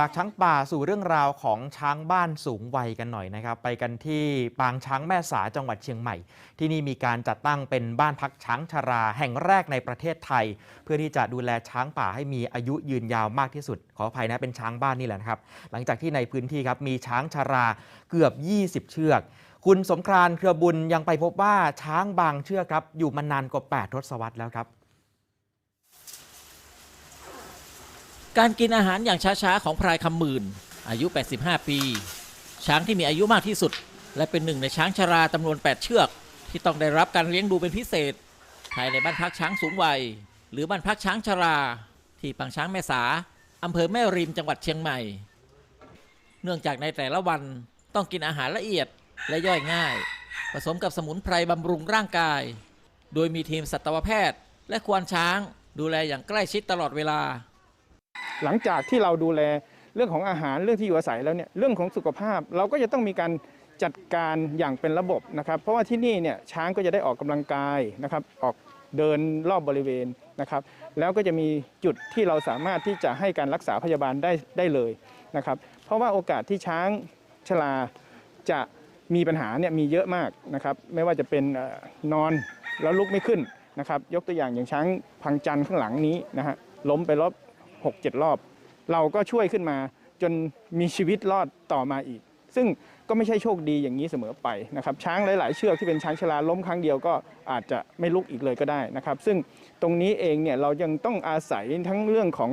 จากช้างป่าสู่เรื่องราวของช้างบ้านสูงวัยกันหน่อยนะครับ ไปกันที่ปางช้างแม่สาจังหวัดเชียงใหม่ ที่นี่มีการจัดตั้งเป็นบ้านพักช้างชราแห่งแรกในประเทศไทย เพื่อที่จะดูแลช้างป่าให้มีอายุยืนยาวมากที่สุด ขออภัยนะเป็นช้างบ้านนี่แหละนะครับ หลังจากที่ในพื้นที่ครับมีช้างชราเกือบ 20 เชือก คุณสมครานเครือบุญยังไปพบว่าช้างบางเชือกครับอยู่มานานกว่า8ทศวรรษแล้วครับ การกินอาหารอย่างช้าๆ ของพรายคำหมื่น อายุ 85 ปี ช้างที่มีอายุมากที่สุด และเป็นหนึ่งในช้างชราจำนวน 8 เชือก ที่ต้องได้รับการเลี้ยงดูเป็นพิเศษ ภายในบ้านพักช้างสูงวัย หรือบ้านพักช้างชรา ที่ปางช้างแม่สาอำเภอแม่ริมจังหวัดเชียงใหม่ เนื่องจากในแต่ละวันต้องกินอาหารละเอียดและย่อยง่าย ผสมกับสมุนไพรบำรุงร่างกาย โดยมีทีมสัตวแพทย์ และควานช้างดูแลอย่างใกล้ชิดตลอดเวลา หลังจากที่เราดูแลเรื่องของอาหารเรื่องที่อยู่อาศัยแล้วเนี่ยเรื่องของสุขภาพเราก็จะต้องมีการจัดการอย่างเป็นระบบนะครับ เพราะว่าที่นี่เนี่ยช้างก็จะได้ออกกำลังกายนะครับ ออกเดินรอบบริเวณนะครับ แล้วก็จะมีจุดที่เราสามารถที่จะให้การรักษาพยาบาลได้ได้เลยนะครับ เพราะว่าโอกาสที่ช้างชราจะมีปัญหาเนี่ยมีเยอะมากนะครับ ไม่ว่าจะเป็นนอนแล้วลุกไม่ขึ้นนะครับ ยกตัวอย่างอย่างช้างพังจันทร์ข้างหลังนี้นะฮะล้มไปรอบ หกเจ็ดรอบ เราก็ช่วยขึ้นมาจนมีชีวิตรอดต่อมาอีก ซึ่งก็ไม่ใช่โชคดีอย่างนี้เสมอไปนะครับ ช้างหลาย ๆ เชือกที่เป็นช้างชราล้มครั้งเดียวก็อาจจะไม่ลุกอีกเลยก็ได้นะครับ ซึ่งตรงนี้เองเนี่ยเรายังต้องอาศัยทั้งเรื่องของ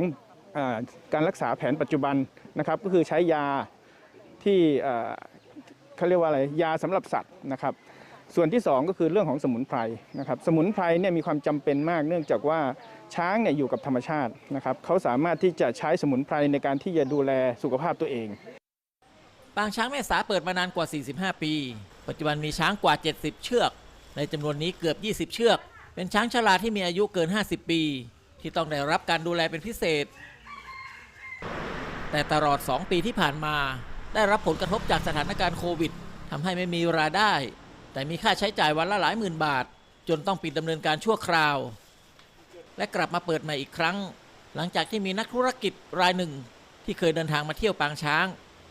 อการรักษาแผนปัจจุบันนะครับ ก็คือใช้ยาที่เอ่อเขาเรียกว่าอะไรยาสำหรับสัตว์นะครับ ส่วนที่สองก็คือเรื่องของสมุนไพรนะครับสมุนไพรเนี่ยมีความจำเป็นมากเนื่องจากว่าช้างเนี่ยอยู่กับธรรมชาตินะครับเขาสามารถที่จะใช้สมุนไพรในการที่จะดูแลสุขภาพตัวเอง ปางช้างแม่สาเปิดมานานกว่า 45 ปี ปัจจุบันมีช้างกว่า 70 เชือก ในจำนวนนี้เกือบ 20 เชือก เป็นช้างชราที่มีอายุเกิน 50 ปี ที่ต้องได้รับการดูแลเป็นพิเศษ แต่ตลอด 2 ปีที่ผ่านมา ได้รับผลกระทบจากสถานการณ์โควิดทำให้ไม่มีรายได้ แต่มีค่าใช้จ่ายวันละหลายหมื่นบาท จนต้องปิดดำเนินการชั่วคราว และกลับมาเปิดใหม่อีกครั้ง หลังจากที่มีนักธุรกิจรายหนึ่ง ที่เคยเดินทางมาเที่ยวปางช้าง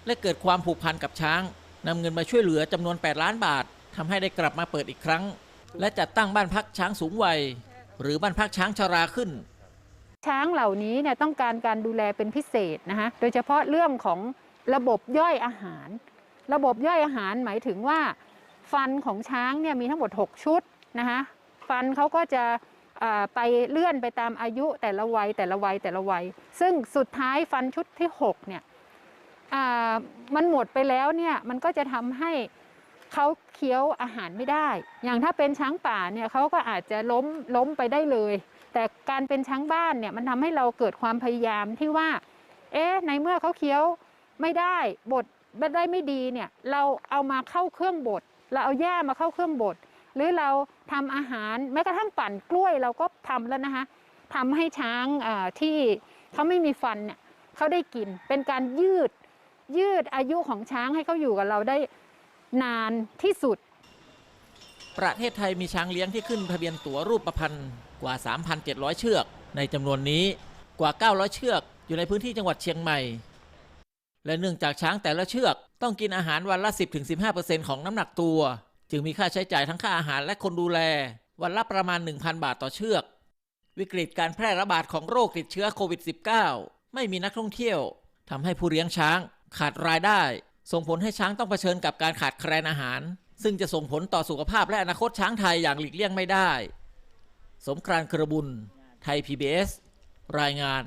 และเกิดความผูกพันกับช้างนำเงินมาช่วยเหลือจำนวน 8 ล้านบาททำให้ได้กลับมาเปิดอีกครั้ง และจัดตั้งบ้านพักช้างสูงวัย หรือบ้านพักช้างชราขึ้นช้างเหล่านี้เนี่ยต้องการการดูแลเป็นพิเศษนะคะโดยเฉพาะเรื่องของระบบย่อยอาหาร ระบบย่อยอาหารหมายถึงว่า ฟันของช้างเนี่ยมีทั้งหมด 6 ชุดนะคะฟันเขาก็จะไปเลื่อนไปตามอายุแต่ละวัยแต่ละวัยแต่ละวัย ซึ่งสุดท้ายฟันชุดที่ 6 เนี่ยมันหมดไปแล้วเนี่ยมันก็จะทำให้เขาเคี้ยวอาหารไม่ได้ อย่างถ้าเป็นช้างป่าเนี่ยเขาก็อาจจะล้มล้มไปได้เลย แต่การเป็นช้างบ้านเนี่ยมันทำให้เราเกิดความพยายามที่ว่า เอ๊ะ ในเมื่อเขาเคี้ยวไม่ได้บดไม่ได้ไม่ดีเนี่ย เราเอามาเข้าเครื่องบด เราเอาหญ้ามาเข้าเครื่องบด หรือเราทำอาหารแม้กระทั่งปั่นกล้วยเราก็ทำแล้วนะคะทำให้ช้างที่เขาไม่มีฟันเนี่ยเขาได้กิน เป็นการยืดยืดอายุของช้างให้เขาอยู่กับเราได้นานที่สุด ประเทศไทยมีช้างเลี้ยงที่ขึ้นทะเบียนตั๋วรูปประพันธ์กว่า 3,700 เชือก ในจำนวนนี้กว่า 900 เชือกอยู่ในพื้นที่จังหวัดเชียงใหม่ และเนื่องจากช้างแต่ละเชือก ต้องกินอาหารวันละ 10-15%ของน้ำหนักตัว จึงมีค่าใช้จ่ายทั้งค่าอาหารและคนดูแล วันละประมาณ 1,000 บาทต่อเชือก วิกฤตการแพร่ระบาดของโรคติดเชื้อโควิด -19 ไม่มีนักท่องเที่ยวทำให้ผู้เลี้ยงช้างขาดรายได้ ส่งผลให้ช้างต้องเผชิญกับการขาดแคลนอาหาร ซึ่งจะส่งผลต่อสุขภาพและอนาคตช้างไทยอย่างหลีกเลี่ยงไม่ได้ สมครานกระบุญ ไทย PBS รายงาน